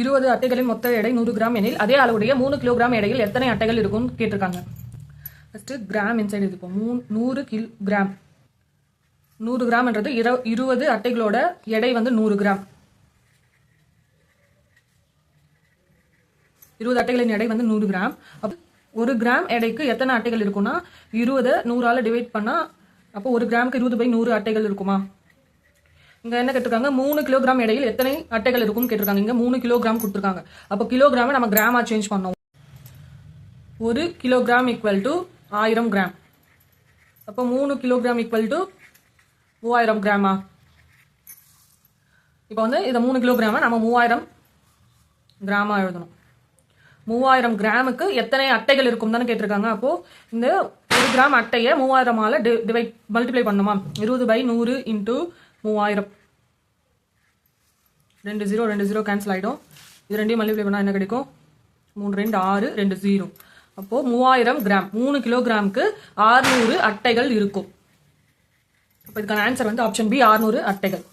இருபது அட்டைகளின் மொத்த எடை நூறு கிராம் எனில் அதே அளவுடைய மூணு கிலோகிராம் எடையில் எத்தனை அட்டைகள் இருக்கும்னு கேட்டிருக்காங்க. ஃபர்ஸ்ட் கிராம் இன்சைடு இருக்கும் மூ நூறு கில் கிராம் நூறு கிராம்ன்றது இரு இருபது அட்டைகளோட எடை வந்து நூறு கிராம். இருபது அட்டைகளின் எடை வந்து நூறு கிராம். அப்போ ஒரு கிராம் எடைக்கு எத்தனை அட்டைகள் இருக்கும்னா இருபதை நூறால டிவைட் பண்ணா அப்போ ஒரு கிராமுக்கு இருபது பை நூறு அட்டைகள் இருக்குமா? இங்க என்ன கேட்டிருக்காங்க? மூணு கிலோகிராம் எடையில் எத்தனை அட்டைகள் இருக்கும்னு கேட்டிருக்காங்க. இங்க மூணு கிலோகிராம் கொடுத்துருக்காங்க. அப்போ கிலோகிராமை நம்ம கிராமா சேஞ்ச் பண்ணோம். ஒரு கிலோகிராம் ஈக்குவல் டு ஆயிரம் கிராம் அப்போ மூணு கிலோகிராம் ஈக்குவல் டு மூவாயிரம் கிராமா இப்போ வந்து இதை மூணு கிலோகிராமை நம்ம மூவாயிரம் கிராமா எழுதணும். மூவாயிரம் கிராமுக்கு எத்தனை அட்டைகள் இருக்கும் தானே கேட்டிருக்காங்க. அப்போ இந்த ஒரு கிராம் அட்டையை மூவாயிரமால டிவைட் மல்டிப்ளை பண்ணுமா? இருபது பை நூறு இன்ட்டு மூவாயிரம். ரெண்டு ஜீரோ ரெண்டு ஜீரோ கேன்சல் ஆகிடும் இது ரெண்டையும் மல்டிப்ளை பண்ணால் என்ன கிடைக்கும்? மூணு ரெண்டு ஆறு ரெண்டு ஜீரோ அப்போது மூவாயிரம் கிராம் மூணு கிலோகிராமுக்கு ஆறுநூறு அட்டைகள் இருக்கும். அப்போ இதுக்கான ஆன்சர் வந்து ஆப்ஷன் பி ஆறுநூறு அட்டைகள்.